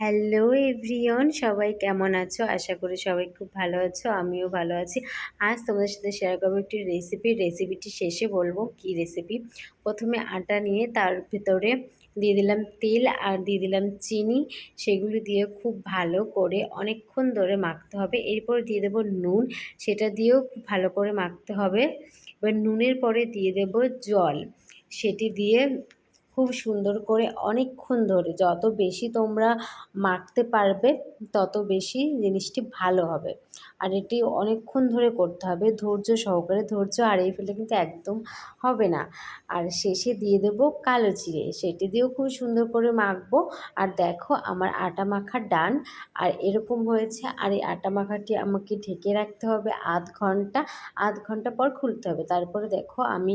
Hello everyone সবাই কেমন আছো? আশা করি সবাই খুব ভালো আছো, আমিও ভালো আছি। আজ তোমাদের সাথে শেয়ার করব একটি রেসিপি রেসিপিটি শেষে বলব কি রেসিপি প্রথমে আটা নিয়ে তার ভিতরে দিয়ে দিলাম তেল আর দিয়ে দিলাম চিনি। সেগুলি দিয়ে খুব ভালো করে অনেকক্ষণ ধরে মাখতে হবে। এরপর দিয়ে দেবো নুন। সেটা দিয়েও খুব ভালো করে মাখতে হবে। এবার নুনের পরে দিয়ে দেব জল। সেটি দিয়ে খুব সুন্দর করে অনেকক্ষণ ধরে। যত বেশি তোমরা মাখতে পারবে, তত বেশি জিনিসটি ভালো হবে। আর এটি অনেকক্ষণ ধরে করতে হবে, ধৈর্য সহকারে। ধৈর্য হারিয়ে ফেলে কিন্তু একদম হবে না। আর শেষে দিয়ে দেবো কালো জিরে। সেটি দিয়েও খুব সুন্দর করে মাখবো। আর দেখো আমার আটা মাখা ডান। আর এরকম হয়েছে, আর এই আটা মাখাটি আমাকে ঢেকে রাখতে হবে আধ ঘণ্টা। আধ ঘণ্টা পর খুলতে হবে। তারপরে দেখো আমি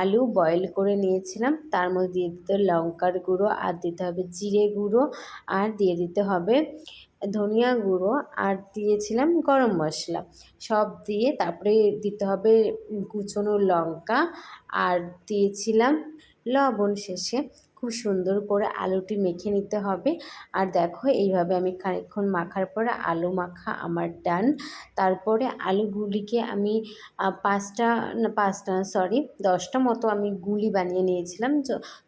আলু বয়েল করে নিয়েছিলাম। তার মধ্যে দিয়ে দিতে লঙ্কার গুঁড়ো আর দিতে হবে জিরে গুঁড়ো আর দিয়ে দিতে হবে ধনিয়া গুঁড়ো আর দিয়েছিলাম গরম মশলা। সব দিয়ে তারপরে দিতে হবে কুচনো লঙ্কা আর দিয়েছিলাম লবণ শেষে। খুব সুন্দর করে আলুটি মেখে নিতে হবে। আর দেখো, এইভাবে আমি খানিকক্ষণ মাখার পরে আলু মাখা আমার ডান তারপরে আলুগুলিকে আমি পাঁচটা, না, পাঁচটা সরি দশটা মতো আমি গুলি বানিয়ে নিয়েছিলাম।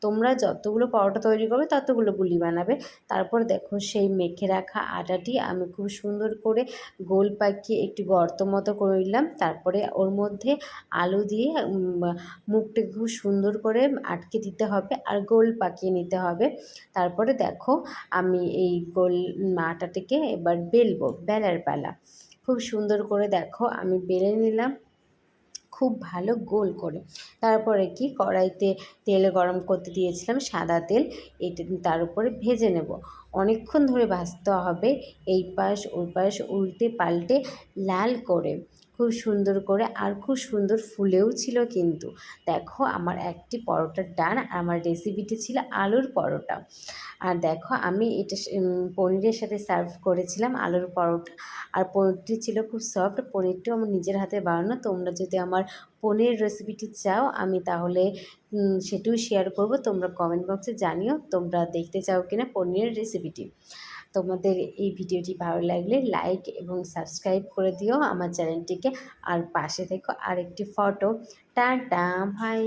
তোমরা যতগুলো পরোটা তৈরি করবে ততগুলো গুলি বানাবে। তারপর দেখো, সেই মেখে রাখা আটাটি আমি খুব সুন্দর করে গোল পাকিয়ে একটু গর্ত মতো করে নিলাম। তারপরে ওর মধ্যে আলু দিয়ে মুখটা খুব সুন্দর করে আটকে দিতে হবে। আর গোল পাকিয়ে নিতে হবে। তারপরে দেখো আমি এই গোল আটাটিকে এবার বেলবো, বেলার পালা। খুব সুন্দর করে দেখো আমি বেলে নিলাম, খুব ভালো গোল করে। তারপরে কি কড়াইতে তেল গরম করতে দিয়েছিলাম সাদা তেল, এটা তার উপরে ভেজে নেব। অনেকক্ষণ ধরে ভাজতে হবে। এই পাশ ওই পাশ উল্টে পাল্টে লাল করে, খুব সুন্দর করে আর খুব সুন্দর ফুলেও ছিল কিন্তু। দেখো আমার একটি পরোটার ডান আমার রেসিপিটি ছিল আলুর পরোটা। আর দেখো আমি এটা পনিরের সাথে সার্ভ করেছিলাম আলুর পরোটা। আর পনিরটি ছিল খুব সফট পনিরটিও আমার নিজের হাতে বানানো। তোমরা যদি আমার পনির রেসিপিটি চাও, আমি তাহলে সেটিও শেয়ার করব। তোমরা কমেন্ট বক্সে জানিও তোমরা দেখতে চাও কিনা পনিরের রেসিপিটি তোমাদের এই ভিডিওটি ভালো লাগলে লাইক এবং সাবস্ক্রাইব করে দিও আমার চ্যানেলটিকে আর পাশে থেকো আরেকটি ফটো টাটা ভাই